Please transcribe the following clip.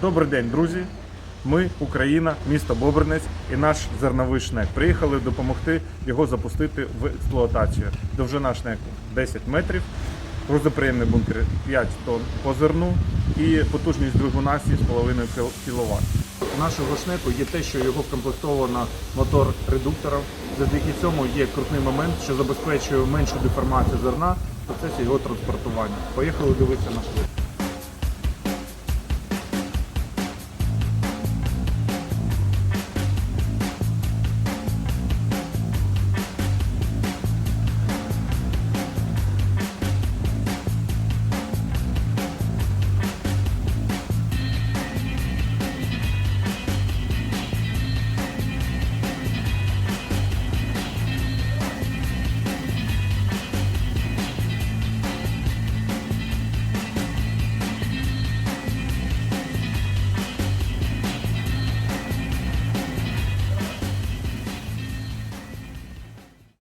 Добрий день, друзі. Ми, Україна, місто Бобринець і наш зерновий шнек. Приїхали допомогти його запустити в експлуатацію. Довжина шнеку 10 метрів, грузоприємний бункер 5 тонн по зерну і потужність двигуна 7,5 кВт. У нашого шнеку є те, що його комплектовано мотор редуктором. Завдяки цьому є крутний момент, що забезпечує меншу деформацію зерна в процесі його транспортування. Поїхали дивитися на швидкість.